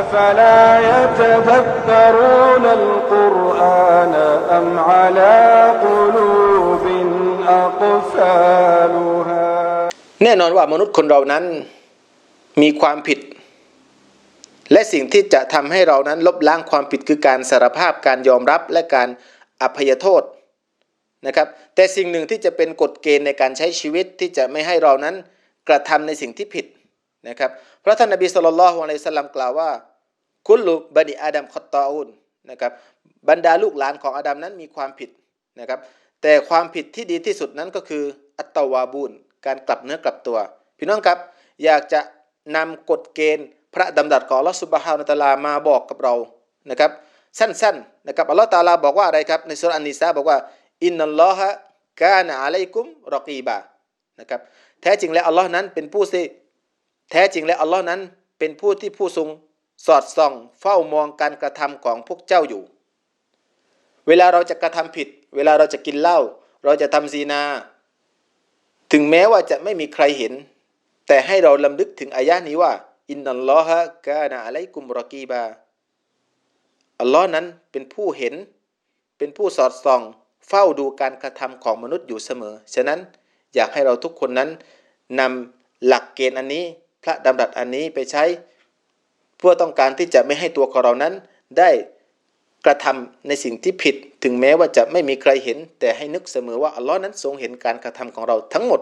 أفلا يتذكرون القرآن أم على قلوب أقفالها แน่นอนว่ามนุษย์คนเรานั้นมีความผิด และสิ่งที่จะทำให้เรานั้นลบล้างความผิดคือการสารภาพการยอมรับและการอภัยโทษนะครับ แต่สิ่งหนึ่งที่จะเป็นกฎเกณฑ์ในการใช้ชีวิตที่จะไม่ให้เรานั้นกระทำในสิ่งที่ผิด นะครับพระท่านนบีสุลต่านละฮ์อะลัยสลามกล่าวว่า คุลุบันิอาดัมคอตตออุนนะครับบรรดาลูกหลานของอาดัมนั้นมีความผิดนะครับ แต่ความผิดที่ดีที่สุดนั้นก็คืออัตตวาบูนการกลับเนื้อกลับตัว พี่น้องครับ อยากจะนำกฎเกณฑ์ พระดำรัสของอัลลอฮฺสุบฮานะฮูวะตะลามาบอกกับเรานะครับสั้นๆนะครับอัลลอฮฺตะอาลาบอกว่าอะไรครับในสุรอันนิสาบอกว่าอินนัลลอฮะกานะอะลัยกุมรอกีบานะครับแท้จริงแล้วอัลลอฮ์นั้นเป็นผู้ที่ แท้จริงแล้วอัลลอฮ์นั้นเป็นผู้ที่ผู้ทรงสอดส่อง เฝ้ามองการกระทำของพวกเจ้าอยู่ เวลาเราจะกระทำผิด เวลาเราจะกินเหล้าเราจะทำซีนา ถึงแม้ว่าจะไม่มีใครเห็น แต่ให้เราลำลึกถึงอายะนี้ว่า อินนัลลอฮะกานะอะลัยกุมรอกีบาอัลลอฮ์นั้นเป็นผู้เห็น เป็นผู้สอดส่อง เฝ้าดูการกระทำของมนุษย์อยู่เสมอ ฉะนั้นอยากให้เราทุกคนนั้นนำหลักเกณฑ์อันนี้ พระดำรัสอันนี้ไปใช้ เพื่อต้องการที่จะไม่ให้ตัวของเรานั้น ได้กระทำในสิ่งที่ผิด ถึงแม้ว่าจะไม่มีใครเห็น แต่ให้นึกเสมอว่าอัลลอฮ์นั้นทรงเห็นการกระทำของเราทั้งหมด